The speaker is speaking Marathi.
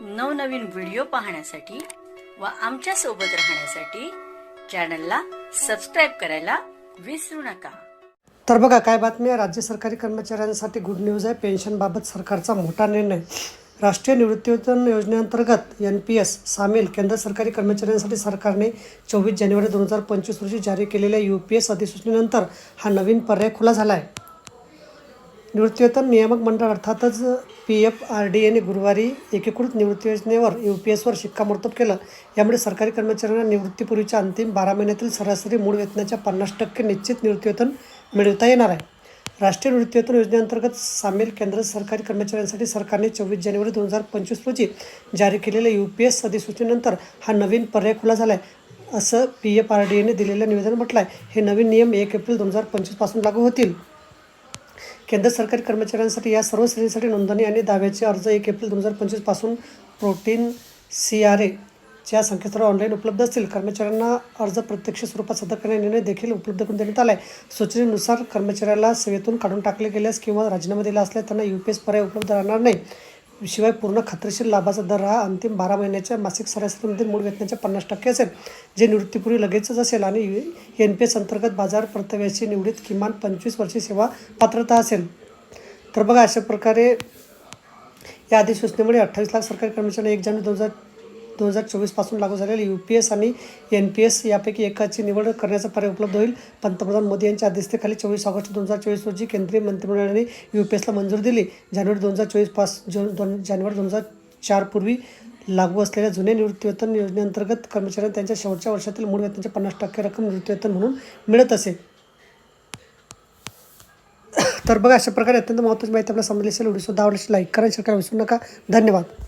नवनवीन व्हिडिओ पाहण्यासाठी व आमच्यासोबत राहण्यासाठी चॅनलला सबस्क्राईब करायला विसरू नका. तर बघा काय बातमी आहे? राज्य सरकारी कर्मचाऱ्यांसाठी गुड न्यूज आहे. पेन्शनबाबत सरकारचा मोठा निर्णय. राष्ट्रीय निवृत्तीवेतन योजनेअंतर्गत एन पी एस सामील केंद्र सरकारी कर्मचाऱ्यांसाठी सरकारने चोवीस जानेवारी दोन हजार पंचवीस रोजी जारी केलेल्या यू पी एस अधिसूचनेनंतर हा नवीन पर्याय खुला झाला आहे. निवृत्तीवेतन नियामक मंडळ अर्थातच पी एफ आर डी एने गुरुवारी एकीकृत निवृत्ती योजनेवर यू पी एसवर शिक्कामोर्तब केलं. यामुळे सरकारी कर्मचाऱ्यांना निवृत्तीपूर्वीच्या अंतिम बारा महिन्यातील सरासरी मूळ वेतनाच्या पन्नास टक्के निश्चित निवृत्तीवेतन मिळवता येणार आहे. राष्ट्रीय निवृत्तीवेतन योजनेअंतर्गत सामील केंद्र सरकारी कर्मचाऱ्यांसाठी सरकारने चोवीस जानेवारी दोन हजार पंचवीस रोजी जारी केलेल्या यू पी एस अधिसूचनेनंतर हा नवीन पर्याय खुला झाला आहे असं पी एफ आर डी एने दिलेल्या निवेदन म्हटलं आहे हे नवीन नियम एक एप्रिल दोन हजार पंचवीसपासून लागू होतील. केंद्र सरकारी कर्मचाऱ्यांसाठी या सर्व श्रेणीसाठी नोंदणी आणि दाव्याचे अर्ज एक एप्रिल दोन हजार पंचवीसपासून प्रोटीन सी आर एच्या संकेतस्थळावर ऑनलाईन उपलब्ध असतील. कर्मचाऱ्यांना अर्ज प्रत्यक्ष स्वरूपात सादर करण्याचा निर्णय देखील उपलब्ध करून देण्यात आला आहे सूचनेनुसार कर्मचाऱ्याला सेवेतून काढून टाकले गेल्यास किंवा राजीनामा दिला असल्यास त्यांना यू पी एस पर्याय उपलब्ध राहणार नाही. शिवाय पूर्ण खात्रीशीर लाभाचा दर हा अंतिम बारा महिन्याच्या मासिक सरासरीमधील मूळ वेतनाच्या पन्नास टक्के असेल जे निवृत्तीपूर्वी लगेचच असेल आणि एन पी एस अंतर्गत बाजार परताव्याची निवडीत किमान पंचवीस वर्षे सेवा पात्रता असेल तर बघा अशा प्रकारे या अधिसूचनेमुळे अठ्ठावीस लाख सरकारी कर्मचारी एक जानेवारी दोन हजार दोन हजार चोवीसपासून लागू झालेल्या यू पी एस आणि एन पी एस यापैकी एकाची निवड करण्याचा पर्याय उपलब्ध होईल. पंतप्रधान मोदी यांच्या अध्यक्षतेखाली चोवीस ऑगस्ट दोन हजार चोवीस रोजी केंद्रीय मंत्रिमंडळाने यू पी एसला मंजुरी दिली. जानेवारी दोन हजार चोवीस पास जून दोन जानेवारी दोन हजार चारपूर्वी लागू असलेल्या जुन्या निवृत्तीवेतन योजनेअंतर्गत कर्मचाऱ्यांना त्यांच्या शेवटच्या वर्षातील मूळ वेतनाच्या पन्नास टक्के रक्कम निवृत्तीवेतन म्हणून मिळत असे. तर बघा अशा प्रकारे अत्यंत महत्त्वाची माहिती आपल्याला समजली असेल. व्हिडिओ दहा आवडल्यास लाईक करा शेअर करा. विसरू नका. धन्यवाद.